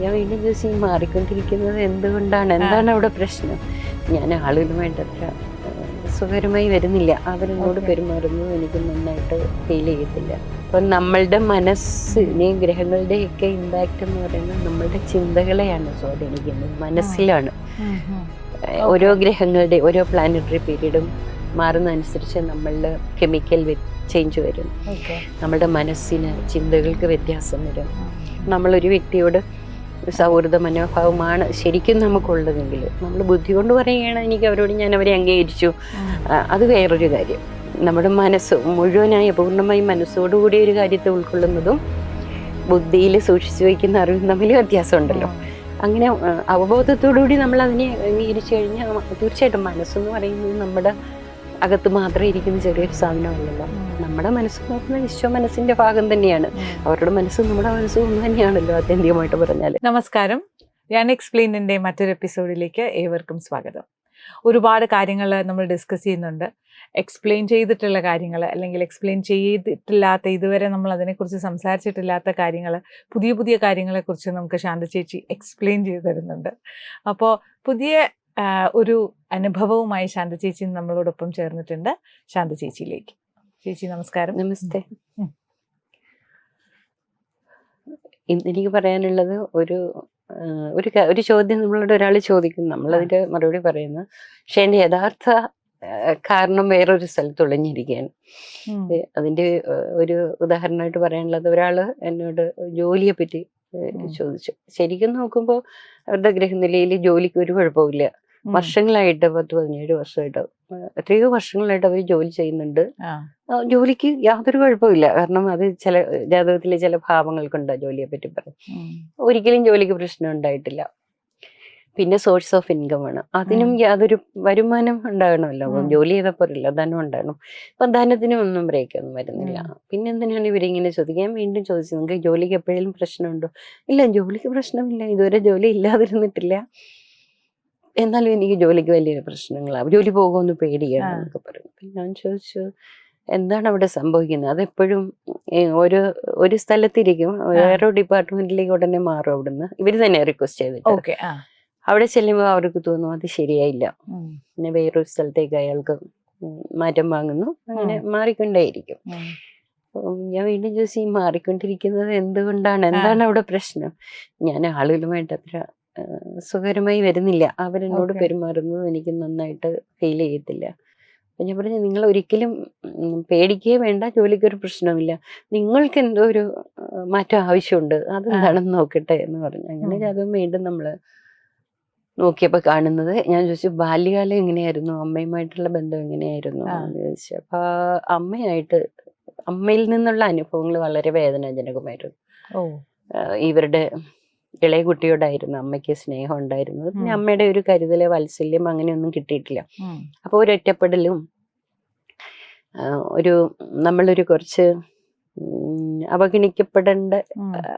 ഞാൻ വീണ്ടും ചോദിച്ചു ഈ മാറിക്കൊണ്ടിരിക്കുന്നത് എന്തുകൊണ്ടാണ്? എന്താണ് അവിടെ പ്രശ്നം? ഞാൻ ആളുകളുമായിട്ട് അത്ര ഏഹ്, സുഖകരമായി വരുന്നില്ല. അവരെന്നോട്. പെരുമാറുന്നത് എനിക്ക് നന്നായിട്ട് ഫീൽ ചെയ്യത്തില്ല. അപ്പം നമ്മളുടെ ഗ്രഹങ്ങളുടെ ഗ്രഹങ്ങളുടെയൊക്കെ ഇമ്പാക്റ്റ് എന്ന് പറയുന്നത് നമ്മളുടെ ചിന്തകളെയാണ്. സ്വാധീനിക്കുന്നത് മനസ്സിലാണ്. ഓരോ ഗ്രഹങ്ങളുടെ ഓരോ പ്ലാനറ്ററി പീരീഡും മാറുന്നതനുസരിച്ച് നമ്മളിൽ കെമിക്കൽ ചേഞ്ച് വരും. നമ്മളുടെ നമ്മുടെ മനസ്സിന് ചിന്തകൾക്ക് വ്യത്യാസം വരും. നമ്മളൊരു വ്യക്തിയോട് ഒരു സൗഹൃദ മനോഭാവമാണ് ശരിക്കും നമുക്കുള്ളതെങ്കിൽ. നമ്മൾ ബുദ്ധി കൊണ്ട് പറയുകയാണ് എനിക്ക് അവരോട് ഞാൻ അവരെ അംഗീകരിച്ചു. അത് വേറൊരു കാര്യം. നമ്മുടെ മനസ്സ് മുഴുവനായി പൂർണമായും മനസ്സോടുകൂടി ഒരു കാര്യത്തെ ഉൾക്കൊള്ളുന്നതും ബുദ്ധിയിൽ സൂക്ഷിച്ചു വയ്ക്കുന്ന അറിവും തമ്മിൽ വ്യത്യാസമുണ്ടല്ലോ. അങ്ങനെ അവബോധത്തോടുകൂടി നമ്മൾ അതിനെ അംഗീകരിച്ചു കഴിഞ്ഞാൽ തീർച്ചയായിട്ടും മനസ്സെന്ന് പറയുന്നത് നമ്മുടെ അകത്ത് മാത്രം ഇരിക്കുന്ന ചെറിയൊരു സാധനമല്ലല്ലോ നമ്മുടെ മനസ്സ് നോക്കുന്ന വിശ്വ മനസ്സിന്റെ ഭാഗം തന്നെയാണ്. അവരുടെ മനസ്സും നമ്മുടെ മനസ്സും ഒന്ന് തന്നെയാണല്ലോ ആത്യന്തികമായിട്ട് പറഞ്ഞാൽ നമസ്കാരം. ഞാൻ എക്സ്പ്ലെയിനിന്റെ മറ്റൊരു എപ്പിസോഡിലേക്ക് ഏവർക്കും സ്വാഗതം. ഒരുപാട് കാര്യങ്ങൾ നമ്മൾ ഡിസ്കസ് ചെയ്യുന്നുണ്ട്. എക്സ്പ്ലെയിൻ ചെയ്തിട്ടുള്ള കാര്യങ്ങൾ അല്ലെങ്കിൽ എക്സ്പ്ലെയിൻ ചെയ്തിട്ടില്ലാത്ത ഇതുവരെ നമ്മൾ അതിനെക്കുറിച്ച് സംസാരിച്ചിട്ടില്ലാത്ത കാര്യങ്ങൾ പുതിയ പുതിയ കാര്യങ്ങളെക്കുറിച്ച് നമുക്ക് ശാന്ത ചേച്ചി എക്സ്പ്ലെയിൻ ചെയ്തു തരുന്നുണ്ട്. അപ്പോൾ പുതിയ ഒരു അനുഭവവുമായി ശാന്ത ചേച്ചി നമ്മളോടൊപ്പം ചേർന്നിട്ടുണ്ട്. ശാന്ത ചേച്ചിയിലേക്ക്. ചേച്ചി നമസ്കാരം. നമസ്തേ. ഇന്ന് എനിക്ക് പറയാനുള്ളത് ഒരു ഒരു ഒരു ചോദ്യം നമ്മളോട് ഒരാൾ ചോദിക്കും നമ്മളതിന്റെ മറുപടി പറയുന്നു. പക്ഷെ എന്റെ യഥാർത്ഥ കാരണം വേറൊരു സ്ഥലത്ത് ഒളിഞ്ഞിരിക്കുകയാണ്. അതിന്റെ ഒരു ഉദാഹരണമായിട്ട് പറയാനുള്ളത് ഒരാൾ എന്നോട് ജോലിയെ പറ്റി. ചോദിച്ചു. ശരിക്കും നോക്കുമ്പോൾ അവരുടെ ഗ്രഹനിലയിൽ ജോലിക്ക് ഒരു കുഴപ്പമില്ല. വർഷങ്ങളായിട്ട് പത്ത് പതിനേഴ് വർഷമായിട്ട്. എത്രയോ വർഷങ്ങളായിട്ട് അവർ ജോലി ചെയ്യുന്നുണ്ട്. ജോലിക്ക് യാതൊരു കുഴപ്പമില്ല കാരണം അത് ചില ജാതകത്തിലെ ചില ഭാവങ്ങൾക്കുണ്ട് ജോലിയെ പറ്റി പറയും. ഒരിക്കലും ജോലിക്ക് പ്രശ്നം ഉണ്ടായിട്ടില്ല. പിന്നെ സോഴ്സ് ഓഫ് ഇൻകം ആണ്. അതിനും യാതൊരു വരുമാനം ഉണ്ടാകണമല്ലോ. ജോലി ചെയ്തപ്പോഴില്ല ധനം ഉണ്ടാകണം. അപ്പൊ ധനത്തിനും ഒന്നും ബ്രേക്ക് ഒന്നും വരുന്നില്ല. പിന്നെ എന്തിനാണ് ഇവരിങ്ങനെ ചോദിക്കുക ഞാൻ വീണ്ടും ചോദിച്ചു നിങ്ങൾക്ക് ജോലിക്ക് എപ്പോഴും പ്രശ്നമുണ്ടോ? ഇല്ല ജോലിക്ക് പ്രശ്നമില്ല. ഇതുവരെ ജോലി ഇല്ലാതിരുന്നിട്ടില്ല. എന്നാലും എനിക്ക് ജോലിക്ക് വലിയൊരു പ്രശ്നങ്ങളാണ് ജോലി പോകുമെന്ന് പേടിയാണ്. എന്നൊക്കെ പറയും. പിന്നെ ഞാൻ ചോദിച്ചു എന്താണ് അവിടെ സംഭവിക്കുന്നത്? അതെപ്പോഴും ഒരു ഒരു സ്ഥലത്തിരിക്കും. വേറെ ഡിപ്പാർട്ട്മെന്റിലേക്ക് ഉടനെ മാറും അവിടുന്ന്. ഇവർ തന്നെ റിക്വസ്റ്റ് ചെയ്തിട്ട്. അവിടെ ചെല്ലുമ്പോൾ അവർക്ക് തോന്നും അത് ശരിയായില്ല. പിന്നെ വേറൊരു സ്ഥലത്തേക്ക് അയാൾക്ക് മാറ്റം വാങ്ങുന്നു. അങ്ങനെ മാറിക്കൊണ്ടേയിരിക്കും. ഞാൻ വീണ്ടും ചോദിച്ചു ഈ മാറിക്കൊണ്ടിരിക്കുന്നത് എന്തുകൊണ്ടാണ്? എന്താണ് അവിടെ പ്രശ്നം? ഞാൻ ആളുകളുമായിട്ട് അത്ര സുഖകരമായി വരുന്നില്ല. അവരെന്നോട്. പെരുമാറുന്നത് എനിക്ക് നന്നായിട്ട് ഫീൽ ചെയ്യത്തില്ല. അപ്പം ഞാൻ പറഞ്ഞു നിങ്ങൾ ഒരിക്കലും പേടിക്കേ പേടിക്കുകയേ വേണ്ട ജോലിക്കൊരു പ്രശ്നമില്ല നിങ്ങൾക്ക് എന്തോ ഒരു മാറ്റം ആവശ്യമുണ്ട്. അതെന്താണെന്ന് നോക്കട്ടെ എന്ന് പറഞ്ഞു. അങ്ങനെ അതും വീണ്ടും നമ്മൾ നോക്കിയപ്പോൾ കാണുന്നത്. ഞാൻ ചോദിച്ചു ബാല്യകാലം എങ്ങനെയായിരുന്നു? അമ്മയുമായിട്ടുള്ള ബന്ധം എങ്ങനെയായിരുന്നു? ചോദിച്ചു. അപ്പൊ അമ്മയായിട്ട് അമ്മയിൽ നിന്നുള്ള അനുഭവങ്ങൾ വളരെ വേദനാജനകമായിരുന്നു. ഇവരുടെ ഇളയ കുട്ടിയോടായിരുന്നു അമ്മയ്ക്ക് സ്നേഹം ഉണ്ടായിരുന്നത്. പിന്നെ അമ്മയുടെ ഒരു കരുതല വാത്സല്യം അങ്ങനെയൊന്നും കിട്ടിയിട്ടില്ല. അപ്പൊ അപ്പോൾ ഒരു ഒറ്റപ്പെടലും ഒരു നമ്മളൊരു കുറച്ച് ഉം, അവഗണിക്കപ്പെടേണ്ട.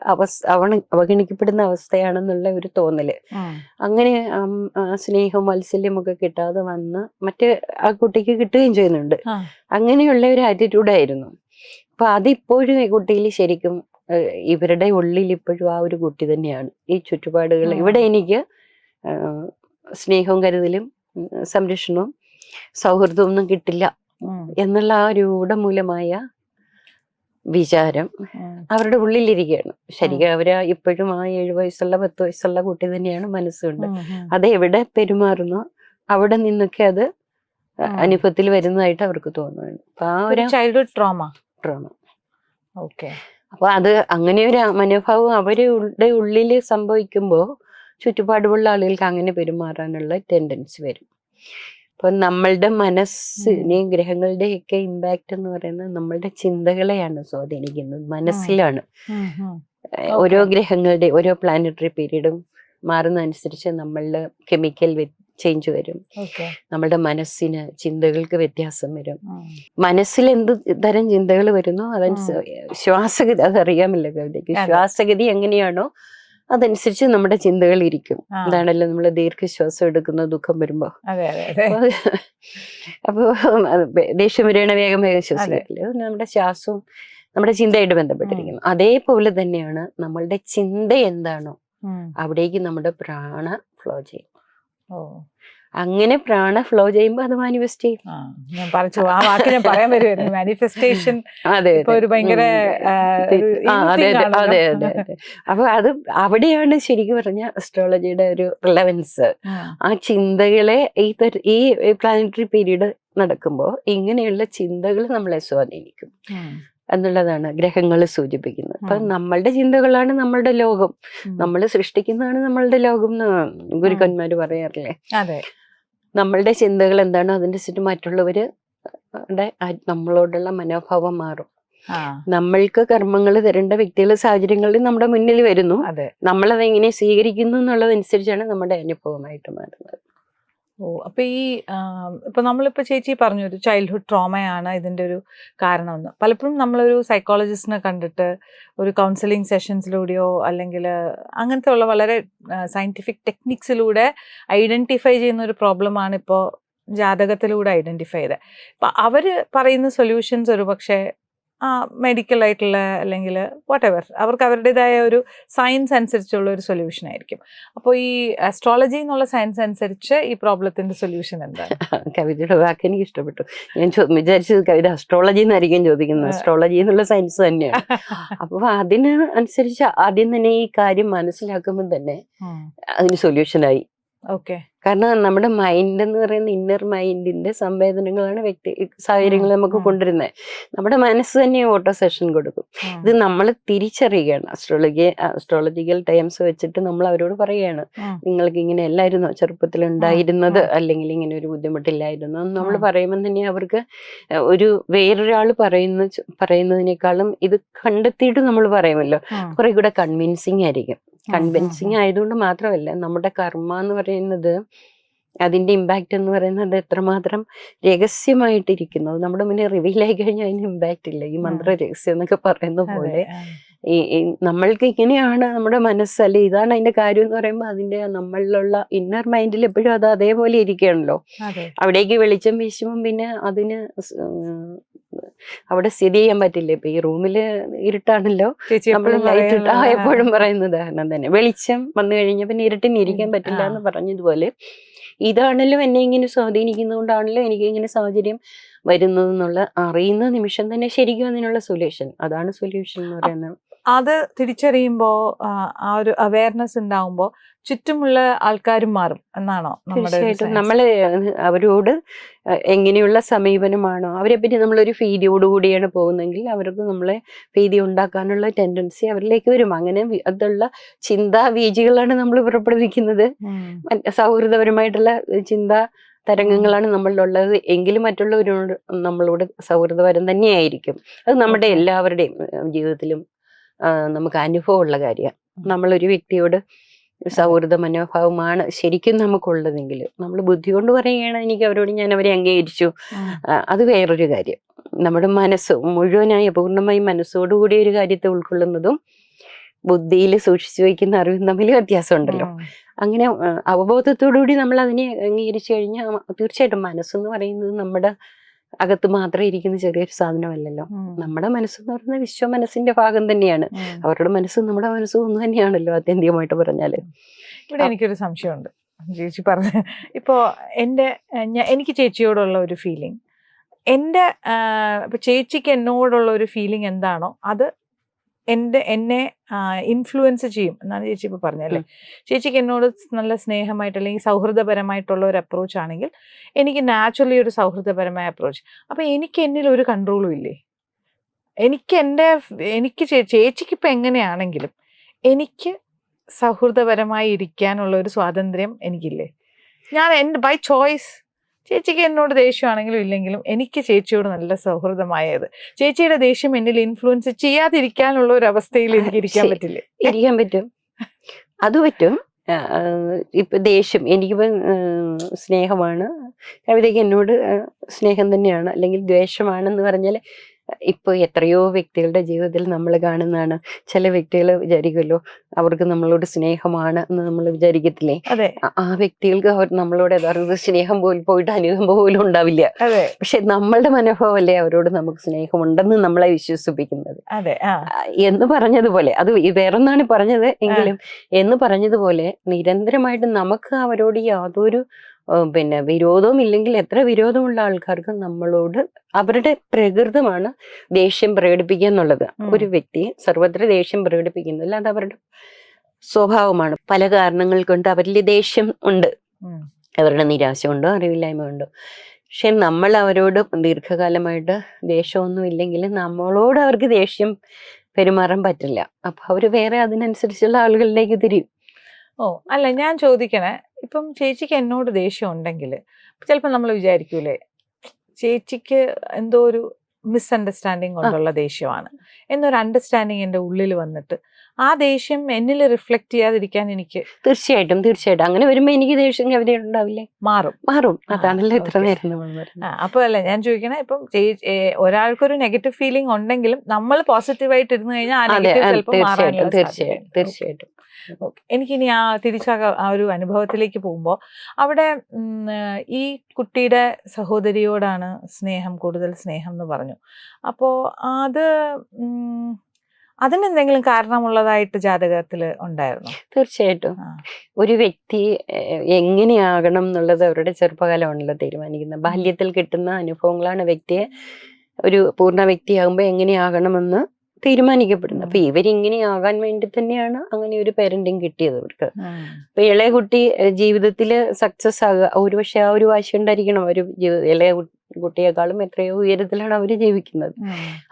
അവസ്ഥ അവണ അവഗണിക്കപ്പെടുന്ന അവസ്ഥയാണെന്നുള്ള ഒരു തോന്നൽ അങ്ങനെ സ്നേഹവും വാത്സല്യം ഒക്കെ കിട്ടാതെ വന്ന് മറ്റേ ആ കുട്ടിക്ക് കിട്ടുകയും ചെയ്യുന്നുണ്ട്. അങ്ങനെയുള്ള ഒരു ആറ്റിറ്റ്യൂഡായിരുന്നു അപ്പൊ അതിപ്പോഴും ഈ കുട്ടിയിൽ ശരിക്കും ഇവരുടെ ഉള്ളിൽ ഇപ്പോഴും ആ ഒരു കുട്ടി തന്നെയാണ് ഈ ചുറ്റുപാടുകൾ. ഇവിടെ എനിക്ക് സ്നേഹവും കരുതലും സംരക്ഷണവും സൗഹൃദവും ഒന്നും കിട്ടില്ല. എന്നുള്ള ആ രൂഢമൂലമായ വിചാരം അവരുടെ ഉള്ളിലിരിക്കുകയാണ്. ശരിക്കും അവർ ഇപ്പോഴും ആ ഏഴു വയസ്സുള്ള പത്ത് വയസ്സുള്ള കുട്ടി തന്നെയാണ്. ഉം. അത് എവിടെ പെരുമാറുന്നു അവിടെ നിന്നൊക്കെ അത്. അനുഭവത്തിൽ വരുന്നതായിട്ട് അവർക്ക് തോന്നുന്നു അപ്പൊ ആ ഒരു ഒരു ചൈൽഡ്ഹുഡ് ട്രോമ ട്രോമ ഓക്കെ. അപ്പൊ അത് അങ്ങനെ ഒരു മനോഭാവം അവരുടെ ഉള്ളിൽ സംഭവിക്കുമ്പോൾ ചുറ്റുപാടുമുള്ള ആളുകൾക്ക് അങ്ങനെ പെരുമാറാനുള്ള ടെൻഡൻസി വരും. അപ്പൊ നമ്മളുടെ മനസ്സിനെ ഗ്രഹങ്ങളുടെയൊക്കെ ഇമ്പാക്റ്റ് എന്ന് പറയുന്നത് നമ്മളുടെ ചിന്തകളെയാണ് സ്വാധീനിക്കുന്നത് മനസ്സിലാണ്. ഓരോ ഗ്രഹങ്ങളുടെ ഓരോ പ്ലാനറ്ററി പീരീഡും മാറുന്നതനുസരിച്ച് നമ്മളുടെ കെമിക്കൽ ചേഞ്ച് വരും. ഓക്കെ. നമ്മളുടെ മനസ്സിന് ചിന്തകൾക്ക് വ്യത്യാസം വരും. മനസ്സിൽ എന്ത് തരം ചിന്തകൾ വരുന്നോ? അതനുസരിച്ച് ശ്വാസഗതി അതറിയാമല്ലോ കവിതയ്ക്ക്. ശ്വാസഗതി എങ്ങനെയാണോ അതനുസരിച്ച് നമ്മുടെ ചിന്തകൾ ഇരിക്കും. അതാണല്ലോ നമ്മൾ ദീർഘശ്വാസം എടുക്കുന്ന ദുഃഖം വരുമ്പോ. അപ്പൊ ദേഷ്യം വരികയാണ് വേഗം വേഗം ശ്വാസം അത് നമ്മുടെ ശ്വാസവും നമ്മുടെ ചിന്തയായിട്ട് ബന്ധപ്പെട്ടിരിക്കുന്നു. അതേപോലെ തന്നെയാണ് നമ്മളുടെ ചിന്ത എന്താണോ. അവിടേക്ക് നമ്മുടെ പ്രാണ ഫ്ലോ ചെയ്യും. ഓ. അങ്ങനെ പ്രാണ ഫ്ലോ ചെയ്യുമ്പോൾ അത് മാനിഫെസ്റ്റ് ചെയ്യും. ഞാൻ പറഞ്ഞു ആ വാക്ക് ഞാൻ പറയാൻ വരുമായിരുന്നു മാനിഫെസ്റ്റേഷൻ അതെ അതെ. ഒരു ഭയങ്കര അതെ അപ്പൊ അത് അവിടെയാണ് ശരിക്കും പറഞ്ഞ അസ്ട്രോളജിയുടെ ഒരു റിലവൻസ് ആ, ചിന്തകളെ ഈ ഈ പ്ലാനറ്ററി പീരീഡ് നടക്കുമ്പോൾ ഇങ്ങനെയുള്ള ചിന്തകൾ നമ്മളെ സ്വാധീനിക്കും. എന്നുള്ളതാണ് ഗ്രഹങ്ങൾ സൂചിപ്പിക്കുന്നത്. അപ്പൊ. നമ്മളുടെ ചിന്തകളാണ് നമ്മളുടെ ലോകം. നമ്മൾ സൃഷ്ടിക്കുന്നതാണ് നമ്മളുടെ ലോകം എന്ന് ഗുരുക്കന്മാര് പറയാറില്ലേ? അതെ. നമ്മളുടെ ചിന്തകൾ എന്താണോ അതിന്റെ ചുറ്റും മറ്റുള്ളവര് ടെ നമ്മളോടുള്ള മനോഭാവം മാറും. നമ്മൾക്ക് കർമ്മങ്ങൾ തരേണ്ട വ്യക്തികൾ സാഹചര്യങ്ങളിൽ നമ്മുടെ മുന്നിൽ വരുന്നു. അതെ. നമ്മളത് എങ്ങനെ സ്വീകരിക്കുന്നു എന്നുള്ളതനുസരിച്ചാണ് നമ്മുടെ അനുഭവമായിട്ട് മാറുന്നത്. ഓ അപ്പൊ ഈ ആ, ഇപ്പൊ നമ്മളിപ്പോ ചേച്ചി പറഞ്ഞു ഒരു ചൈൽഡ്ഹുഡ് ട്രോമയാണ് ഇതിന്റെ ഒരു കാരണമെന്ന്. പലപ്പോഴും നമ്മളൊരു സൈക്കോളജിസ്റ്റിനെ കണ്ടിട്ട് ഒരു കൗൺസിലിംഗ് സെഷൻസിലൂടെയോ അല്ലെങ്കിൽ അങ്ങനത്തെ ഉള്ള വളരെ സയന്റിഫിക് ടെക്നിക്സിലൂടെ ഐഡന്റിഫൈ ചെയ്യുന്ന ഒരു പ്രോബ്ലമാണ് ഇപ്പോൾ ജാതകത്തിലൂടെ ഐഡന്റിഫൈ ചെയ്തത്. അപ്പൊ അവർ പറയുന്ന സൊല്യൂഷൻസ് ഒരു പക്ഷേ മെഡിക്കൽ ആയിട്ടുള്ള അല്ലെങ്കിൽ വാട്ട് എവർ അവർക്ക് അവരുടേതായ ഒരു സയൻസ് അനുസരിച്ചുള്ള ഒരു സൊല്യൂഷൻ ആയിരിക്കും. അപ്പോൾ ഈ അസ്ട്രോളജി എന്നുള്ള സയൻസ് അനുസരിച്ച് ഈ പ്രോബ്ലത്തിന്റെ സൊല്യൂഷൻ എന്താണ്? കവിതയുടെ വാക്ക് എനിക്ക് ഇഷ്ടപ്പെട്ടു. ഞാൻ വിചാരിച്ചത് കവിത അസ്ട്രോളജി എന്നായിരിക്കും ചോദിക്കുന്നത്. അസ്ട്രോളജി എന്നുള്ള സയൻസ് തന്നെയാണ്. അപ്പോൾ അതിന് അനുസരിച്ച് ആദ്യം തന്നെ ഈ കാര്യം മനസ്സിലാക്കുമ്പോൾ തന്നെ അതിന് സൊല്യൂഷനായി ഓക്കെ. കാരണം നമ്മുടെ മൈൻഡ് എന്ന് പറയുന്ന ഇന്നർ മൈൻഡിന്റെ സംവേദനങ്ങളാണ് വ്യക്തി സാഹചര്യങ്ങൾ നമുക്ക്. കൊണ്ടുവരുന്നത് നമ്മുടെ മനസ്സ് തന്നെ ഓട്ടോ സെഷൻ കൊടുക്കും. ഇത് നമ്മൾ തിരിച്ചറിയുകയാണ്. അസ്ട്രോളജി അസ്ട്രോളജിക്കൽ ടൈംസ് വെച്ചിട്ട് നമ്മൾ അവരോട് പറയുകയാണ്. നിങ്ങൾക്ക് ഇങ്ങനെ അല്ലായിരുന്നോ? ചെറുപ്പത്തിൽ ഉണ്ടായിരുന്നത്? അല്ലെങ്കിൽ ഇങ്ങനെ ഒരു ബുദ്ധിമുട്ടില്ലായിരുന്നു? നമ്മൾ. പറയുമ്പോൾ തന്നെ അവർക്ക് ഒരു വേറൊരാൾ പറയുന്ന പറയുന്നതിനേക്കാളും ഇത് കണ്ടെത്തിയിട്ട് നമ്മൾ പറയുമല്ലോ. കുറെ കൂടെ കൺവിൻസിങ് ആയിരിക്കും. കൺവിൻസിങ് ആയതുകൊണ്ട് മാത്രമല്ല നമ്മുടെ കർമ്മ എന്ന് പറയുന്നത് അതിന്റെ ഇമ്പാക്റ്റ് എന്ന് പറയുന്നത് എത്രമാത്രം രഹസ്യമായിട്ടിരിക്കുന്നു. നമ്മുടെ മുന്നിൽ റിവീൽ ആയി കഴിഞ്ഞാൽ അതിന് ഇമ്പാക്റ്റ് ഇല്ല. ഈ മന്ത്ര രഹസ്യം എന്നൊക്കെ പറയുന്ന പോലെ ഈ നമ്മൾക്ക് ഇങ്ങനെയാണ് നമ്മുടെ മനസ്സ് അല്ലെ ഇതാണ് അതിന്റെ കാര്യം എന്ന് പറയുമ്പോൾ അതിന്റെ നമ്മളിലുള്ള ഇന്നർ മൈൻഡിൽ എപ്പോഴും അത് അതേപോലെ ഇരിക്കുകയാണല്ലോ. അവിടേക്ക് വെളിച്ചം വീശുമ്പം പിന്നെ അതിന് അവിടെ സ്ഥിതി ചെയ്യാൻ പറ്റില്ല. ഇപ്പൊ ഈ റൂമിൽ ഇരുട്ടാണല്ലോ. നമ്മൾ എപ്പോഴും ലൈറ്റ് ഇട്ട് എപ്പോഴും പറയുന്ന ഉദാഹരണം തന്നെ വെളിച്ചം വന്നു കഴിഞ്ഞാൽ പിന്നെ ഇരുട്ടിന് ഇരിക്കാൻ പറ്റില്ല. എന്ന് പറഞ്ഞതുപോലെ ഇതാണല്ലോ എന്നെ ഇങ്ങനെ സ്വാധീനിക്കുന്നതുകൊണ്ടാണല്ലോ എനിക്ക് ഇങ്ങനെ സാഹചര്യം വരുന്നത് എന്നുള്ള അറിയുന്ന നിമിഷം തന്നെ ശരിക്കും അതിനുള്ള സൊല്യൂഷൻ അതാണ് സൊല്യൂഷൻ എന്ന് പറയുന്നത്. അത് തിരിച്ചറിയുമ്പോ ആ, ആ ഒരു അവയർനെസ് ഉണ്ടാവുമ്പോ ചുറ്റുമുള്ള ആൾക്കാരും മാറും എന്നാണോ തീർച്ചയായിട്ടും നമ്മൾ അവരോട് എങ്ങനെയുള്ള സമീപനമാണോ അവരെ പറ്റി നമ്മളൊരു ഭീതിയോടുകൂടിയാണ് പോകുന്നതെങ്കിൽ അവർക്ക് നമ്മളെ ഭീതി ഉണ്ടാക്കാനുള്ള ടെൻഡൻസി അവരിലേക്ക് വരും. അങ്ങനെ അതുള്ള ചിന്താ ബീജികളാണ് നമ്മൾ പുറപ്പെടുവിക്കുന്നത്. സൗഹൃദപരമായിട്ടുള്ള ചിന്താ തരംഗങ്ങളാണ് നമ്മളിലുള്ളത്. എങ്കിലും മറ്റുള്ളവരോട് നമ്മളോട് സൗഹൃദപരം തന്നെയായിരിക്കും. അത് നമ്മുടെ എല്ലാവരുടെയും ജീവിതത്തിലും നമുക്ക് അനുഭവമുള്ള കാര്യമാണ്. നമ്മളൊരു വ്യക്തിയോട് സൗഹൃദ മനോഭാവമാണ് ശരിക്കും നമുക്കുള്ളതെങ്കിൽ നമ്മൾ ബുദ്ധി കൊണ്ട് പറയുകയാണ് എനിക്ക് അവരോട് ഞാൻ അവരെ അംഗീകരിച്ചു. അത് വേറൊരു കാര്യം. നമ്മുടെ മനസ്സ് മുഴുവനായി പൂർണമായും മനസ്സോടുകൂടി ഒരു കാര്യത്തെ ഉൾക്കൊള്ളുന്നതും ബുദ്ധിയിൽ സൂക്ഷിച്ചു വയ്ക്കുന്ന അറിവും തമ്മിൽ വ്യത്യാസമുണ്ടല്ലോ. ഉണ്ടല്ലോ അങ്ങനെ അവബോധത്തോടുകൂടി നമ്മൾ അതിനെ അംഗീകരിച്ചു കഴിഞ്ഞാൽ തീർച്ചയായിട്ടും മനസ്സെന്ന് പറയുന്നത് നമ്മുടെ അകത്ത് മാത്രം ഇരിക്കുന്ന ചെറിയൊരു സാധനമല്ലല്ലോ. നമ്മുടെ മനസ്സെന്ന് പറയുന്നത് വിശ്വ മനസ്സിന്റെ ഭാഗം തന്നെയാണ്. അവരുടെ മനസ്സ് നമ്മുടെ മനസ്സ് ഒന്ന് തന്നെയാണല്ലോ ആത്യന്തികമായിട്ട് പറഞ്ഞാൽ. ഇവിടെ എനിക്കൊരു സംശയമുണ്ട്. ചേച്ചി പറഞ്ഞു ഇപ്പോ എന്റെ എനിക്ക് ചേച്ചിയോടുള്ള ഒരു ഫീലിംഗ് എന്റെ ആഹ്, ഇപ്പൊ ചേച്ചിക്ക് എന്നോടുള്ള ഒരു ഫീലിംഗ് എന്താണോ അത് എന്റെ എന്നെ ഇൻഫ്ലുവൻസ് ചെയ്യും. എന്നാണ് ചേച്ചി ഇപ്പൊ പറഞ്ഞല്ലേ ചേച്ചിക്ക് എന്നോട് നല്ല സ്നേഹമായിട്ട് അല്ലെങ്കിൽ സൗഹൃദപരമായിട്ടുള്ള ഒരു അപ്രോച്ച് ആണെങ്കിൽ എനിക്ക് നാച്ചുറലി ഒരു സൗഹൃദപരമായ അപ്രോച്ച് അപ്പൊ എനിക്ക് എന്നിൽ ഒരു കൺട്രോളും ഇല്ലേ? എനിക്ക് എന്റെ എനിക്ക് ചേച്ചിക്ക് ഇപ്പൊ എങ്ങനെയാണെങ്കിലും എനിക്ക് സൗഹൃദപരമായി ഇരിക്കാനുള്ള ഒരു സ്വാതന്ത്ര്യം എനിക്കില്ലേ? ഞാൻ എന്റെ ബൈ ചോയ്സ് ചേച്ചിക്ക് എന്നോട് ദേഷ്യമാണെങ്കിലും ഇല്ലെങ്കിലും എനിക്ക് ചേച്ചിയോട് നല്ല സൗഹൃദമായത്. ചേച്ചിയുടെ ദേഷ്യം എന്നിൽ ഇൻഫ്ലുവൻസ് ചെയ്യാതിരിക്കാനുള്ള ഒരു അവസ്ഥയിൽ എനിക്ക് ഇരിക്കാൻ പറ്റില്ല? ഇരിക്കാൻ പറ്റും. അത് പറ്റും. ഇപ്പൊ ദേഷ്യം. എനിക്കിപ്പോ സ്നേഹമാണ്. കവിതയ്ക്ക് എന്നോട് സ്നേഹം തന്നെയാണ്. അല്ലെങ്കിൽ ദ്വേഷമാണെന്ന് പറഞ്ഞാൽ ഇപ്പൊ എത്രയോ വ്യക്തികളുടെ ജീവിതത്തിൽ നമ്മൾ കാണുന്നതാണ്. ചില വ്യക്തികൾ വിചാരിക്കുമല്ലോ അവർക്ക് നമ്മളോട് സ്നേഹമാണ് എന്ന് നമ്മൾ വിചാരിക്കത്തില്ലേ? അതെ. ആ- വ്യക്തികൾക്ക് അവർ നമ്മളോട് യഥാർത്ഥ സ്നേഹം പോലും പോയിട്ട് അനുഭവം പോലും ഉണ്ടാവില്ല. അതെ. പക്ഷെ നമ്മളുടെ മനോഭാവമല്ലേ അവരോട് നമുക്ക് സ്നേഹമുണ്ടെന്ന് നമ്മളെ വിശ്വസിപ്പിക്കുന്നത്. എന്ന് പറഞ്ഞതുപോലെ അത് വേറെ വേറൊന്നാണ് പറഞ്ഞത് എങ്കിലും എന്ന് പറഞ്ഞതുപോലെ നിരന്തരമായിട്ട് നമുക്ക് അവരോട് യാതൊരു പിന്നെ വിരോധവും ഇല്ലെങ്കിൽ എത്ര വിരോധമുള്ള ആൾക്കാർക്ക് നമ്മളോട് അവരുടെ പ്രകൃതമാണ് ദേഷ്യം പ്രകടിപ്പിക്കുക എന്നുള്ളത്. ഒരു വ്യക്തി സർവത്ര ദേഷ്യം പ്രകടിപ്പിക്കുന്നില്ല അത് അവരുടെ സ്വഭാവമാണ്. പല കാരണങ്ങൾ കൊണ്ട് അവരിൽ ദേഷ്യം ഉണ്ട്. അവരുടെ നിരാശ ഉണ്ടോ? അറിവില്ലായ്മ ഉണ്ടോ? പക്ഷെ നമ്മൾ അവരോട് ദീർഘകാലമായിട്ട് ദേഷ്യമൊന്നും ഇല്ലെങ്കിൽ നമ്മളോട് അവർക്ക് ദേഷ്യം പെരുമാറാൻ പറ്റില്ല. അപ്പൊ അവർ വേറെ അതിനനുസരിച്ചുള്ള ആളുകളിലേക്ക് തിരിയും. ഓ അല്ല ഞാൻ ചോദിക്കണേ. ഇപ്പം ചേച്ചിക്ക് എന്നോട് ദേഷ്യം ഉണ്ടെങ്കിൽ ചിലപ്പോൾ നമ്മൾ വിചാരിക്കൂലേ? ചേച്ചിക്ക് എന്തോ ഒരു മിസ്അണ്ടർസ്റ്റാൻഡിങ് കൊണ്ടുള്ള ദേഷ്യമാണ്. എന്നൊരു അണ്ടർസ്റ്റാൻഡിങ് എന്റെ ഉള്ളിൽ വന്നിട്ട് ആ ദേഷ്യം എന്നിൽ റിഫ്ലക്ട് ചെയ്യാതിരിക്കാൻ എനിക്ക് തീർച്ചയായിട്ടും തീർച്ചയായിട്ടും. അങ്ങനെ വരുമ്പോൾ എനിക്ക് ദേഷ്യം കവിത ഉണ്ടാവില്ലേ മാറും. മാറും അതാണല്ലോ ഇത്ര നേരം അപ്പൊ അല്ല ഞാൻ ചോദിക്കണേ ഇപ്പം ഒരാൾക്കൊരു നെഗറ്റീവ് ഫീലിംഗ് ഉണ്ടെങ്കിലും നമ്മൾ പോസിറ്റീവായിട്ട് ഇരുന്ന് കഴിഞ്ഞാൽ ആ അതെ നെഗറ്റീവ് ചിലപ്പോൾ തീർച്ചയായിട്ടും തീർച്ചയായിട്ടും എനിക്കിനി ആ തിരിച്ച ആ ഒരു അനുഭവത്തിലേക്ക് പോകുമ്പോൾ അവിടെ ഈ കുട്ടിയുടെ സഹോദരിയോടാണ് സ്നേഹം കൂടുതൽ സ്നേഹം എന്ന് പറഞ്ഞു. അപ്പോൾ അത് അതിനെന്തെങ്കിലും കാരണമുള്ളതായിട്ട് ജാതകത്തിൽ ഉണ്ടായിരുന്നു? തീർച്ചയായിട്ടും. ഒരു വ്യക്തി എങ്ങനെയാകണം എന്നുള്ളത് അവരുടെ ചെറുപ്പകാലമാണല്ലോ തീരുമാനിക്കുന്നത്. ബാല്യത്തിൽ കിട്ടുന്ന അനുഭവങ്ങളാണ് വ്യക്തിയെ ഒരു പൂർണ വ്യക്തിയാകുമ്പോൾ എങ്ങനെയാകണമെന്ന് തീരുമാനിക്കപ്പെടുന്നത്. അപ്പൊ ഇവരിങ്ങനെയാകാൻ വേണ്ടി തന്നെയാണ് അങ്ങനെ ഒരു പേരന്റിങ് കിട്ടിയത് ഇവർക്ക് അപ്പൊ ഇളയ കുട്ടി എഹ്, ജീവിതത്തിൽ സക്സസ് ആകുക ഒരു പക്ഷെ ആ ഒരു വാശി ഉണ്ടായിരിക്കണം. ഒരു ഇളയ കുട്ടിയെക്കാളും എത്രയോ ഉയരത്തിലാണ് അവർ ജീവിക്കുന്നത്.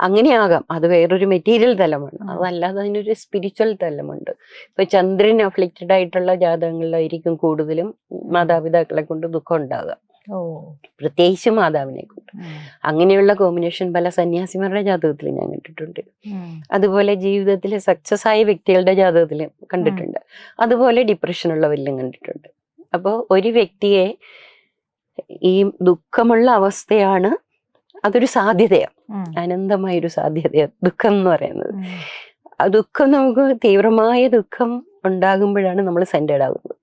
അങ്ങനെയാകാം. അത് വേറൊരു മെറ്റീരിയൽ തലമാണ്. അതല്ലാതെ അതിനൊരു സ്പിരിച്വൽ തലമുണ്ട്. ഇപ്പൊ ചന്ദ്രൻ അഫ്ലിക്റ്റഡ് ആയിട്ടുള്ള ജാതകങ്ങളിലായിരിക്കും കൂടുതലും മാതാപിതാക്കളെ കൊണ്ട് ദുഃഖം ഉണ്ടാകുക പ്രത്യേകിച്ച് മാതാവിനെ കൊണ്ട്. അങ്ങനെയുള്ള കോമ്പിനേഷൻ പല സന്യാസിമാരുടെ ജാതകത്തിൽ ഞാൻ കണ്ടിട്ടുണ്ട്. അതുപോലെ ജീവിതത്തിലെ സക്സസ് ആയ വ്യക്തികളുടെ ജാതകത്തിൽ കണ്ടിട്ടുണ്ട്. അതുപോലെ ഡിപ്രഷൻ ഉള്ളവരിലും കണ്ടിട്ടുണ്ട്. അപ്പോൾ ഒരു വ്യക്തിയെ ഈ ദുഃഖമുള്ള അവസ്ഥയാണ് അതൊരു സാധ്യതയാണ് അനന്തമായൊരു സാധ്യതയാണ് ദുഃഖം എന്ന് പറയുന്നത്. ആ ദുഃഖം നമുക്ക് തീവ്രമായ ദുഃഖം ഉണ്ടാകുമ്പോഴാണ് നമ്മൾ സെന്റേഡ് ആകുന്നത്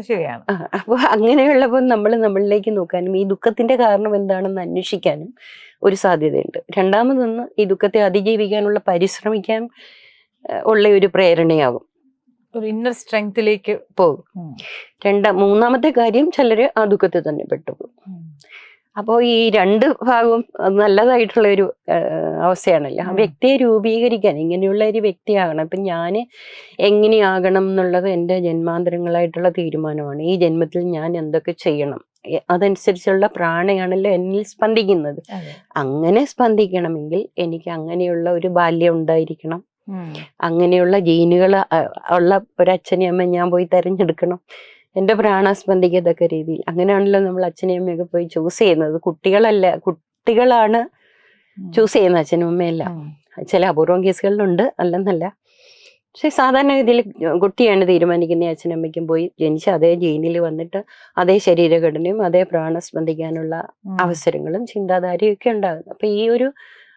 ശരിയാണ്. അപ്പോൾ അപ്പൊ അങ്ങനെയുള്ളപ്പോൾ നമ്മൾ നമ്മളിലേക്ക് നോക്കാനും ഈ ദുഃഖത്തിന്റെ കാരണം എന്താണെന്ന് അന്വേഷിക്കാനും ഒരു സാധ്യതയുണ്ട്. രണ്ടാമതൊന്ന് ഈ ദുഃഖത്തെ അതിജീവിക്കാനുള്ള പരിശ്രമിക്കാൻ ഉള്ള ഒരു പ്രേരണയാകും ഒരു ഇന്നർ സ്ട്രെങ്തിലേക്ക് പോകും. രണ്ട് മൂന്നാമത്തെ കാര്യം ചിലര് ആ ദുഃഖത്തിൽ തന്നെ പെട്ടുപോകും അപ്പോൾ ഈ രണ്ട് ഭാഗവും നല്ലതായിട്ടുള്ള ഒരു അവസ്ഥയാണല്ലോ. ആ. വ്യക്തിയെ രൂപീകരിക്കാൻ ഇങ്ങനെയുള്ള ഒരു വ്യക്തിയാകണം. ഇപ്പം ഞാൻ എങ്ങനെയാകണം എന്നുള്ളത് എന്റെ ജന്മാന്തരങ്ങളായിട്ടുള്ള തീരുമാനമാണ്. ഈ ജന്മത്തിൽ ഞാൻ എന്തൊക്കെ ചെയ്യണം? അതനുസരിച്ചുള്ള പ്രാണയാണല്ലോ എന്നിൽ സ്പന്ദിക്കുന്നത്. അങ്ങനെ സ്പന്ദിക്കണമെങ്കിൽ എനിക്ക് അങ്ങനെയുള്ള ഒരു ബാല്യം ഉണ്ടായിരിക്കണം. അങ്ങനെയുള്ള ജീനുകൾ ഉള്ള ഒരച്ഛനെയും അമ്മ ഞാൻ പോയി തെരഞ്ഞെടുക്കണം. എന്റെ പ്രാണ ഇതൊക്കെ രീതിയിൽ അങ്ങനെയാണല്ലോ നമ്മൾ അച്ഛനെയും അമ്മയൊക്കെ പോയി ചൂസ് ചെയ്യുന്നത്. കുട്ടികളല്ല കുട്ടികളാണ് ചൂസ് ചെയ്യുന്നത് അച്ഛനും അമ്മയല്ല. ചില അപൂർവം കേസുകളിലുണ്ട് അല്ലെന്നല്ല. പക്ഷെ സാധാരണ രീതിയിൽ കുട്ടിയാണ് തീരുമാനിക്കുന്നത് അച്ഛനും അമ്മയ്ക്കും പോയി ജനിച്ച് അതേ ജീനിൽ വന്നിട്ട് അതേ ശരീരഘടനയും അതേ പ്രാണസ്പന്ദിക്കാനുള്ള അവസരങ്ങളും ചിന്താധാരയും ഒക്കെ ഉണ്ടാകുന്നത് അപ്പൊ ഈ ഒരു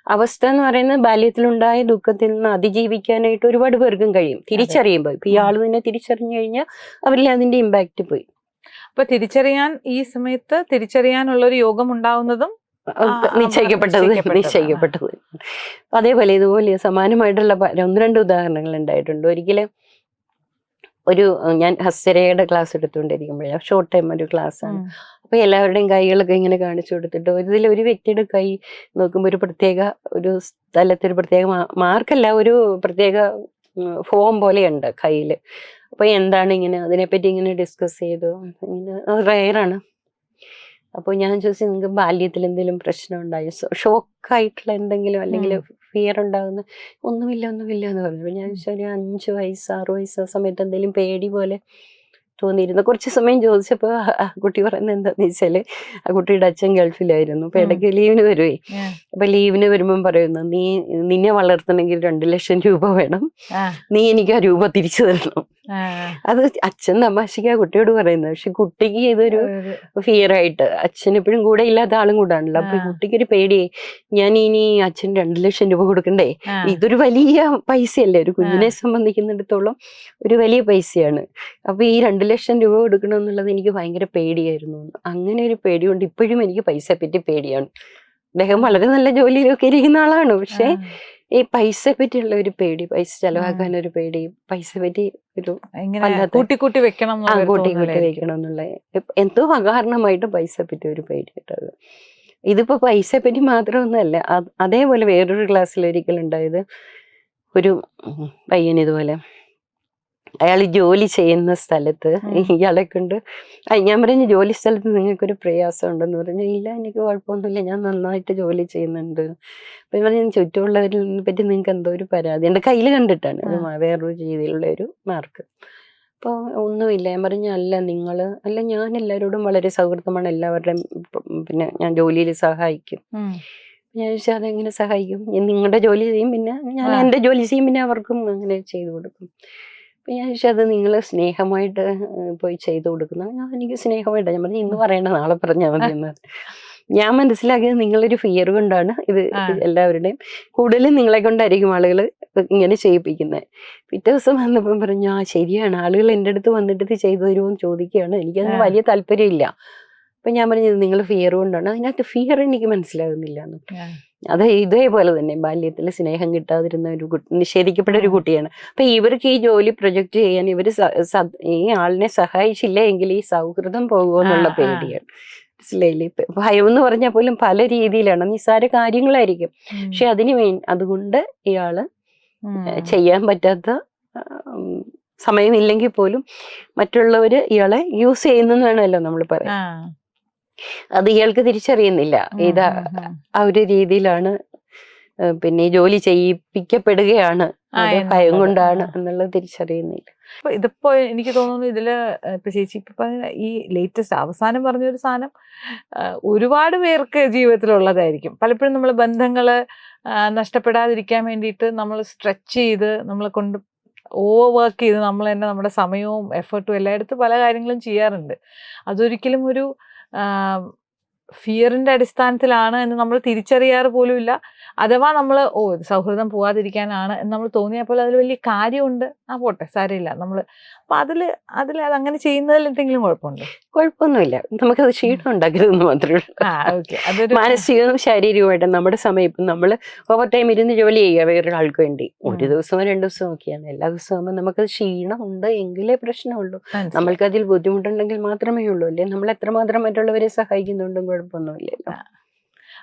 അവസ്ഥ എന്ന് പറയുന്നത് ബാല്യത്തിലുണ്ടായ ദുഃഖത്തിൽ നിന്ന് അതിജീവിക്കാനായിട്ട് ഒരുപാട് പേർക്കും കഴിയും. തിരിച്ചറിയുമ്പോൾ ഇപ്പൊ ഈ. ആൾ തന്നെ തിരിച്ചറിഞ്ഞു കഴിഞ്ഞാൽ അവരിൽ അതിന്റെ ഇമ്പാക്റ്റ് പോയി. അപ്പൊ തിരിച്ചറിയാൻ ഈ സമയത്ത് തിരിച്ചറിയാനുള്ള ഒരു യോഗം ഉണ്ടാവുന്നതും നിശ്ചയിക്കപ്പെട്ടത് നിശ്ചയിക്കപ്പെട്ടത്. അതേപോലെ ഇതുപോലെ സമാനമായിട്ടുള്ള ഒന്ന് രണ്ട് ഉദാഹരണങ്ങൾ ഉണ്ടായിട്ടുണ്ട്. ഒരിക്കലും ഒരു ഞാൻ ഹസ്തരയുടെ ക്ലാസ് എടുത്തുകൊണ്ടിരിക്കുമ്പോഴേ ഷോർട്ട് ടൈം ഒരു ക്ലാസ് അപ്പൊ എല്ലാവരുടെയും കൈകളൊക്കെ ഇങ്ങനെ കാണിച്ചു കൊടുത്തിട്ട് ഇതിൽ ഒരു വ്യക്തിയുടെ കൈ നോക്കുമ്പോൾ ഒരു പ്രത്യേക ഒരു സ്ഥലത്ത് ഒരു പ്രത്യേക മാർക്കല്ല ഒരു പ്രത്യേക ഫോം പോലെയുണ്ട് കയ്യിൽ അപ്പൊ എന്താണ് ഇങ്ങനെ അതിനെപ്പറ്റി ഇങ്ങനെ ഡിസ്കസ് ചെയ്തു. ഇങ്ങനെ റയറാണ് അപ്പോൾ ഞാൻ ചോദിച്ചു നിങ്ങൾക്ക് ബാല്യത്തിൽ എന്തെങ്കിലും പ്രശ്നം ഉണ്ടായോ? ഷോക്കായിട്ടുള്ള എന്തെങ്കിലും അല്ലെങ്കിൽ ഫിയർ ഉണ്ടാകുന്ന ഒന്നുമില്ല ഒന്നുമില്ല എന്ന് പറഞ്ഞു. ഞാൻ ചോദിച്ചു ഒരു അഞ്ച് വയസ്സ് ആറ് വയസ്സ് ആ സമയത്ത് എന്തെങ്കിലും പേടി പോലെ തോന്നിയിരുന്നു. കുറച്ച് സമയം ചോദിച്ചപ്പോൾ ആ കുട്ടി പറയുന്നത് എന്താന്ന് വെച്ചാൽ ആ കുട്ടിയുടെ അച്ഛൻ ഗൾഫിലായിരുന്നു. അപ്പൊ. ഇടയ്ക്ക് ലീവിന് വരുവേ. അപ്പൊ ലീവിന് വരുമ്പം പറയുന്നു നീ നിന്നെ വളർത്തണമെങ്കിൽ രണ്ടു ലക്ഷം രൂപ വേണം. നീ എനിക്ക് ആ രൂപ തിരിച്ചു തരണം. അത് അച്ഛൻ തമാശയ്ക്ക് ആ കുട്ടിയോട് പറയുന്നത്. പക്ഷെ കുട്ടിക്ക് ഇതൊരു ഫിയർ ആയിട്ട്. അച്ഛൻ എപ്പോഴും കൂടെ ഇല്ലാത്ത ആളും കൂടെ ആണല്ലോ അപ്പൊ കുട്ടിക്ക് ഒരു പേടി. ഞാൻ ഇനി അച്ഛൻ രണ്ടു ലക്ഷം രൂപ കൊടുക്കണ്ടേ? ഇതൊരു വലിയ പൈസയല്ലേ? ഒരു കുഞ്ഞിനെ സംബന്ധിക്കുന്നിടത്തോളം ഒരു വലിയ പൈസയാണ്. അപ്പൊ ഈ രണ്ടു ലക്ഷം രൂപ കൊടുക്കണം എന്നുള്ളത് എനിക്ക് ഭയങ്കര പേടിയായിരുന്നു. അങ്ങനെ ഒരു പേടിയുണ്ട്. ഇപ്പോഴും എനിക്ക് പൈസയെ പറ്റി പേടിയാണ്. അദ്ദേഹം വളരെ നല്ല ജോലിയിലൊക്കെ ഇരിക്കുന്ന ആളാണ്. പക്ഷെ ഈ പൈസയെ പറ്റിയുള്ള ഒരു പേടി പൈസ ചെലവാക്കാൻ ഒരു പേടി പൈസ പറ്റി ഒരു കൂട്ടിക്കൂട്ടി വെക്കണം ആ എന്നുള്ളൊരു കൂട്ടി കൂട്ടി വെക്കണം എന്നുള്ള എന്തോ അകാരണമായിട്ട് പൈസ പറ്റി ഒരു പേടി കേട്ടത് ഇതിപ്പോ പൈസയെ പറ്റി മാത്രമൊന്നുമല്ല. അത് അതേപോലെ വേറൊരു ക്ലാസ്സിൽ ഒരിക്കലുണ്ടായത് ഒരു പയ്യൻ ഇതുപോലെ അയാൾ ജോലി ചെയ്യുന്ന സ്ഥലത്ത്. ഇയാളെ കൊണ്ട് ഞാൻ പറഞ്ഞു ജോലി സ്ഥലത്ത് നിങ്ങൾക്കൊരു പ്രയാസം ഉണ്ടെന്ന് പറഞ്ഞു. ഇല്ല എനിക്ക് കുഴപ്പമൊന്നുമില്ല. ഞാൻ നന്നായിട്ട് ജോലി ചെയ്യുന്നുണ്ട്. അപ്പൊ പറഞ്ഞു ചുറ്റുമുള്ളവരിൽ പറ്റി നിങ്ങൾക്ക് എന്തോ ഒരു പരാതി. എന്റെ കയ്യിൽ കണ്ടിട്ടാണ്. വേറൊരു രീതിയിലുള്ള ഒരു മാർക്ക്. അപ്പോൾ ഒന്നുമില്ല. ഞാൻ പറഞ്ഞു അല്ല നിങ്ങൾ അല്ല ഞാൻ എല്ലാവരോടും വളരെ സൗഹൃദമാണ്. എല്ലാവരുടെയും പിന്നെ ഞാൻ ജോലിയിൽ സഹായിക്കും. ഞാൻ ചോദിച്ചാൽ അതെങ്ങനെ സഹായിക്കും? നിങ്ങളുടെ ജോലി ചെയ്യും പിന്നെ ഞാൻ. എന്റെ ജോലി ചെയ്യും പിന്നെ അവർക്കും അങ്ങനെ ചെയ്തു കൊടുക്കും. അപ്പം ഞാൻ ചോദിച്ചാൽ അത് നിങ്ങൾ സ്നേഹമായിട്ട് പോയി ചെയ്തു കൊടുക്കുന്ന? ഞാൻ എനിക്ക് സ്നേഹമായിട്ട്. ഞാൻ പറഞ്ഞു ഇന്ന് പറയണ്ട നാളെ പറഞ്ഞാൽ മതി എന്ന് പറഞ്ഞു. ഞാൻ മനസ്സിലാക്കിയത് നിങ്ങളൊരു ഫിയർ കൊണ്ടാണ് ഇത് എല്ലാവരുടെയും. കൂടുതലും നിങ്ങളെ കൊണ്ടായിരിക്കും ആളുകൾ ഇങ്ങനെ ചെയ്യിപ്പിക്കുന്നത് പിറ്റേ ദിവസം വന്നപ്പം പറഞ്ഞു ആ ശരിയാണ്. ആളുകൾ എന്റെ അടുത്ത് വന്നിട്ട് ഇത് ചെയ്തു തരുമോ എന്ന് ചോദിക്കുകയാണ്. എനിക്കതിന് വലിയ താല്പര്യമില്ല. അപ്പം ഞാൻ പറഞ്ഞത് നിങ്ങൾ ഫിയർ കൊണ്ടാണ്. അതിനകത്ത് ഫിയർ എനിക്ക് മനസ്സിലാകുന്നില്ല എന്ന് ആ. അത് ഇതേപോലെ തന്നെ ബാല്യത്തിൽ സ്നേഹം കിട്ടാതിരുന്ന ഒരു കുട്ടി നിഷേധിക്കപ്പെട്ട ഒരു കുട്ടിയാണ്. അപ്പൊ ഇവർക്ക് ഈ ജോലി പ്രൊജക്ട് ചെയ്യാൻ സ- ഈ ആളിനെ സഹായിച്ചില്ല എങ്കിൽ ഈ സൗഹൃദം പോകുമെന്നുള്ള. പേടിയാണ്. മനസ്സിലായില്ലേ? ഇപ്പൊ ഭയം എന്ന് പറഞ്ഞാൽ പോലും പല രീതിയിലാണ്. നിസ്സാര കാര്യങ്ങളായിരിക്കും. പക്ഷെ അതിന് മെയിൻ അതുകൊണ്ട് ഇയാൾ ചെയ്യാൻ പറ്റാത്ത സമയമില്ലെങ്കിൽ പോലും മറ്റുള്ളവര് ഇയാളെ യൂസ് ചെയ്യുന്നു വേണമല്ലോ നമ്മൾ പറയാം ആ. അത് ഇയാൾക്ക് തിരിച്ചറിയുന്നില്ല. ഇത്. ആ ഒരു രീതിയിലാണ് പിന്നെ ജോലി ചെയ്യിപ്പിക്കപ്പെടുകയാണ്. ഭയം കൊണ്ടാണ് എന്നുള്ളത് തിരിച്ചറിയുന്നില്ല. അപ്പൊ ഇതിപ്പോ എനിക്ക് തോന്നുന്നു ഇതിൽ ഇപ്പൊ ചേച്ചി ഇപ്പൊ ഈ ലേറ്റസ്റ്റ് അവസാനം പറഞ്ഞ ഒരു സാധനം ഒരുപാട് പേർക്ക് ജീവിതത്തിലുള്ളതായിരിക്കും. പലപ്പോഴും നമ്മൾ ബന്ധങ്ങൾ നഷ്ടപ്പെടാതിരിക്കാൻ വേണ്ടിയിട്ട് നമ്മൾ സ്ട്രെച്ച് ചെയ്ത് നമ്മളെ കൊണ്ട് ഓവർ വർക്ക് ചെയ്ത് നമ്മൾ തന്നെ നമ്മുടെ സമയവും എഫേർട്ടും എല്ലായിടത്തും പല കാര്യങ്ങളും ചെയ്യാറുണ്ട്. അതൊരിക്കലും ഒരു um, ഫിയറിന്റെ അടിസ്ഥാനത്തിലാണ് എന്ന് നമ്മൾ തിരിച്ചറിയാറ് പോലും ഇല്ല അഥവാ നമ്മൾ ഓ സൗഹൃദം പോവാതിരിക്കാനാണ് എന്ന് നമ്മൾ തോന്നിയപ്പോൾ അതിൽ വലിയ കാര്യമുണ്ട്. ആ പോട്ടെ സാരമില്ല. നമ്മൾ അപ്പൊ അതിൽ അതിൽ അത് അങ്ങനെ ചെയ്യുന്നതിൽ എന്തെങ്കിലും കുഴപ്പമുണ്ട്? കുഴപ്പമൊന്നുമില്ല. നമുക്കത് ക്ഷീണം ഉണ്ടാക്കരുതെന്ന് മാത്രമേ ഉള്ളൂ. മാനസികവും ശാരീരികമായിട്ട് നമ്മുടെ സമയം ഇപ്പം നമ്മൾ ഓവർ ടൈം ഇരുന്ന് ജോലി ചെയ്യുക വേറൊരാൾക്ക് വേണ്ടി. ഒരു. ദിവസമോ രണ്ട് ദിവസമോ ഒക്കെയാണ്. എല്ലാ ദിവസവും ആകുമ്പോൾ നമുക്കത് ക്ഷീണം ഉണ്ട് എങ്കിലേ പ്രശ്നമുള്ളൂ. നമ്മൾക്കതിൽ നമ്മൾക്ക് അതിൽ ബുദ്ധിമുട്ടുണ്ടെങ്കിൽ മാത്രമേ ഉള്ളൂ. അല്ലേ? നമ്മൾ എത്രമാത്രം മറ്റുള്ളവരെ സഹായിക്കുന്നുണ്ടും കുഴപ്പമൊന്നുമില്ലല്ലോ.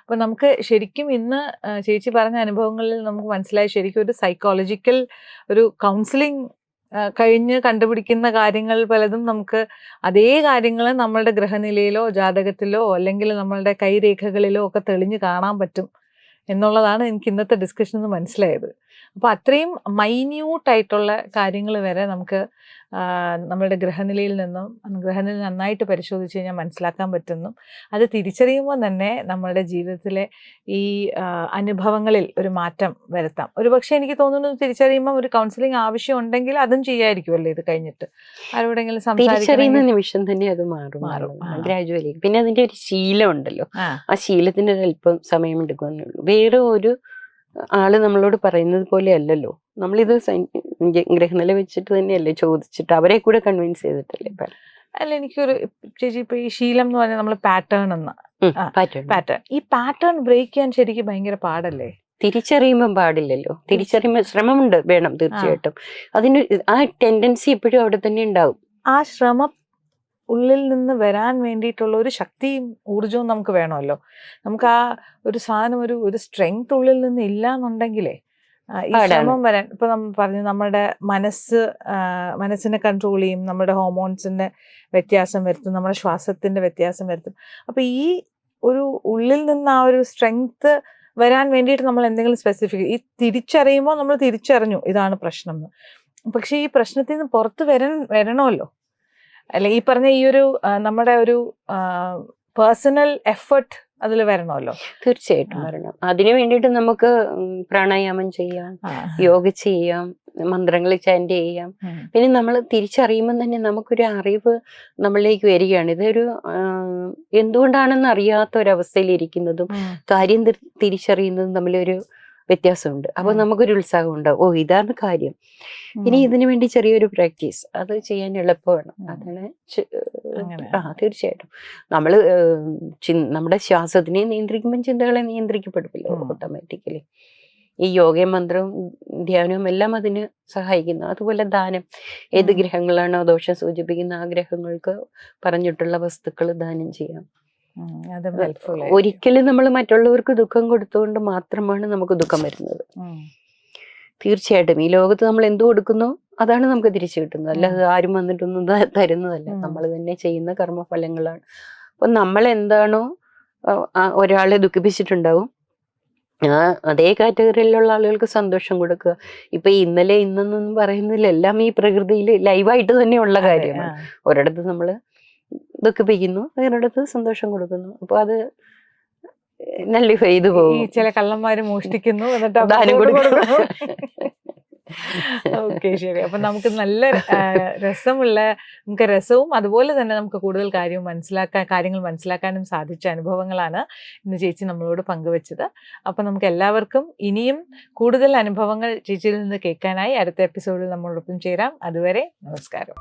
അപ്പൊ നമുക്ക് ശരിക്കും ഇന്ന് ചേച്ചി പറഞ്ഞ അനുഭവങ്ങളിൽ നമുക്ക് മനസ്സിലായി ശരിക്കും ഒരു സൈക്കോളജിക്കൽ ഒരു കൗൺസിലിംഗ് കഴിഞ്ഞ് കണ്ടുപിടിക്കുന്ന കാര്യങ്ങൾ പലതും നമുക്ക് അതേ കാര്യങ്ങൾ നമ്മളുടെ ഗ്രഹനിലയിലോ ജാതകത്തിലോ അല്ലെങ്കിൽ നമ്മളുടെ കൈരേഖകളിലോ ഒക്കെ തെളിഞ്ഞു കാണാൻ പറ്റും എന്നുള്ളതാണ് എനിക്ക് ഇന്നത്തെ ഡിസ്കഷനിൽ നിന്ന് മനസ്സിലായത്. അപ്പോൾ അത്രയും മൈന്യൂട്ടായിട്ടുള്ള കാര്യങ്ങൾ വരെ നമുക്ക് നമ്മളുടെ ഗ്രഹനിലയിൽ നിന്നും ഗ്രഹനില നന്നായിട്ട് പരിശോധിച്ച് കഴിഞ്ഞാൽ മനസ്സിലാക്കാൻ പറ്റുന്നു. അത് തിരിച്ചറിയുമ്പോൾ തന്നെ നമ്മളുടെ ജീവിതത്തിലെ ഈ അനുഭവങ്ങളിൽ ഒരു മാറ്റം വരുത്താം. ഒരു പക്ഷേ എനിക്ക് തോന്നുന്നു തിരിച്ചറിയുമ്പോൾ ഒരു കൗൺസിലിംഗ് ആവശ്യം ഉണ്ടെങ്കിൽ അതും ചെയ്യായിരിക്കുമല്ലോ ഇത് കഴിഞ്ഞിട്ട്. ആരോടെങ്കിലും തിരിച്ചറിയുന്ന നിമിഷം തന്നെ അത് മാറും. മാറും. ഗ്രാജുവലി പിന്നെ അതിന്റെ ഒരു ശീലം ഉണ്ടല്ലോ ആ ശീലത്തിന്റെ ഒരു അല്പം സമയം എടുക്കുമെന്നേ വേറെ ഒരു ആൾ നമ്മളോട് പറയുന്നത് പോലെ അല്ലല്ലോ. നമ്മളിത് ഗ്രഹനില വെച്ചിട്ട് തന്നെയല്ലേ ചോദിച്ചിട്ട് അവരെ കൂടെ കൺവിൻസ് ചെയ്തിട്ടല്ലേ അല്ല എനിക്കൊരു ചേച്ചി ഇപ്പൊ ഈ ശീലം എന്ന് പറഞ്ഞാൽ നമ്മൾ പാറ്റേൺ എന്ന. പാറ്റേൺ ഈ പാറ്റേൺ ബ്രേക്ക് ചെയ്യാൻ ശരിക്കും ഭയങ്കര പാടല്ലേ? തിരിച്ചറിയുമ്പം പാടില്ലല്ലോ. തിരിച്ചറിയുമ്പോൾ ശ്രമമുണ്ട് വേണം തീർച്ചയായിട്ടും. അതിന് ആ ടെൻഡൻസി എപ്പോഴും അവിടെ തന്നെ ഉണ്ടാവും. ആ ശ്രമം ഉള്ളിൽ നിന്ന് വരാൻ വേണ്ടിയിട്ടുള്ള ഒരു ശക്തിയും ഊർജവും നമുക്ക് വേണമല്ലോ. നമുക്ക് ആ ഒരു സാധനം ഒരു ഒരു സ്ട്രെങ്ത് ഉള്ളിൽ നിന്ന് ഇല്ല എന്നുണ്ടെങ്കിലേ ഈ. ശ്രമം വരാൻ ഇപ്പൊ നമ്മൾ പറഞ്ഞു നമ്മുടെ മനസ്സ് മനസ്സിനെ കൺട്രോൾ ചെയ്യും നമ്മുടെ ഹോർമോൺസിന്റെ വ്യത്യാസം വരുത്തും നമ്മുടെ ശ്വാസത്തിന്റെ വ്യത്യാസം വരുത്തും. അപ്പൊ ഈ ഒരു ഉള്ളിൽ നിന്ന് ആ ഒരു സ്ട്രെങ്ത് വരാൻ വേണ്ടിയിട്ട് നമ്മൾ എന്തെങ്കിലും സ്പെസിഫിക് ഈ തിരിച്ചറിയുമ്പോൾ നമ്മൾ തിരിച്ചറിഞ്ഞു ഇതാണ് പ്രശ്നം എന്ന്. പക്ഷെ ഈ പ്രശ്നത്തിൽ നിന്ന് പുറത്ത് വരാൻ വരണമല്ലോ. അല്ലെ ഈ പറഞ്ഞ ഈ ഒരു നമ്മുടെ ഒരു പേഴ്സണൽ എഫർട്ട് അതിൽ വരണമല്ലോ? തീർച്ചയായിട്ടും വരണം. അതിനു വേണ്ടിയിട്ട് നമുക്ക് പ്രാണായാമം ചെയ്യാം യോഗ ചെയ്യാം മന്ത്രങ്ങൾ ചാൻഡ് ചെയ്യാം. പിന്നെ നമ്മൾ തിരിച്ചറിയുമ്പോൾ തന്നെ നമുക്കൊരു അറിവ് നമ്മളിലേക്ക് വരികയാണ്. ഇതൊരു എന്തുകൊണ്ടാണെന്ന് അറിയാത്ത ഒരവസ്ഥയിലിരിക്കുന്നതും. കാര്യം തിരിച്ചറിയുന്നതും തമ്മിലൊരു വ്യത്യാസമുണ്ട്. അപ്പൊ നമുക്കൊരു ഉത്സാഹം ഉണ്ടാവും. ഓ ഇതാണ് കാര്യം. ഇനി ഇതിനു വേണ്ടി ചെറിയൊരു പ്രാക്ടീസ് അത് ചെയ്യാൻ എളുപ്പമാണ്. അതാണ് അങ്ങനെ. ആ തീർച്ചയായിട്ടും. നമ്മൾ നമ്മുടെ ശ്വാസത്തിനെ നിയന്ത്രിക്കുമ്പോൾ ചിന്തകളെ നിയന്ത്രിക്കപ്പെടുമല്ലോ ഓട്ടോമാറ്റിക്കലി. ഈ യോഗയും മന്ത്രവും ധ്യാനവും എല്ലാം അതിന് സഹായിക്കുന്നു. അതുപോലെ ദാനം. ഏത്. ഗ്രഹങ്ങളാണോ ദോഷം സൂചിപ്പിക്കുന്ന ആ ഗ്രഹങ്ങൾക്ക് പറഞ്ഞിട്ടുള്ള വസ്തുക്കൾ ദാനം ചെയ്യാം. ഒരിക്കലും നമ്മൾ മറ്റുള്ളവർക്ക് ദുഃഖം കൊടുത്തുകൊണ്ട് മാത്രമാണ് നമുക്ക് ദുഃഖം വരുന്നത്. തീർച്ചയായിട്ടും ഈ ലോകത്ത് നമ്മൾ എന്ത് കൊടുക്കുന്നോ അതാണ് നമുക്ക് തിരിച്ചു കിട്ടുന്നത്. അല്ലാതെ ആരും വന്നിട്ടൊന്നും തരുന്നതല്ല. നമ്മൾ തന്നെ ചെയ്യുന്ന കർമ്മഫലങ്ങളാണ്. അപ്പൊ നമ്മൾ എന്താണോ ഒരാളെ ദുഃഖിപ്പിച്ചിട്ടുണ്ടാവും. ആ അതേ കാറ്റഗറിയിലുള്ള ആളുകൾക്ക് സന്തോഷം കൊടുക്കുക. ഇപ്പൊ ഇന്നലെ ഇന്നെന്നൊന്നും പറയുന്നില്ല എല്ലാം ഈ പ്രകൃതിയിൽ ലൈവായിട്ട് തന്നെ ഉള്ള കാര്യമാണ്. ഒരിടത്ത് നമ്മൾ ദുഃഖിപ്പിക്കുന്നു. അതിനടുത്ത് സന്തോഷം കൊടുക്കുന്നു. അപ്പൊ അത് നല്ലിഫൈ ചെയ്തു ഈ പോകും ചില കള്ളന്മാര് മോഷ്ടിക്കുന്നു എന്നിട്ട് ദാനം കൊടുക്കുന്നു. കൊടുക്കുന്നു. ഓക്കെ ശരി. അപ്പൊ നമുക്ക് നല്ല രസമുള്ള നമുക്ക് രസവും അതുപോലെ തന്നെ നമുക്ക് കൂടുതൽ കാര്യവും മനസ്സിലാക്കാൻ കാര്യങ്ങൾ മനസ്സിലാക്കാനും സാധിച്ച അനുഭവങ്ങളാണ് ഇന്ന് ചേച്ചി നമ്മളോട് പങ്കുവച്ചത്. അപ്പൊ നമുക്ക് എല്ലാവർക്കും ഇനിയും കൂടുതൽ അനുഭവങ്ങൾ ചേച്ചിയിൽ നിന്ന് കേൾക്കാനായി അടുത്ത എപ്പിസോഡിൽ നമ്മളോടൊപ്പം ചേരാം. അതുവരെ നമസ്കാരം.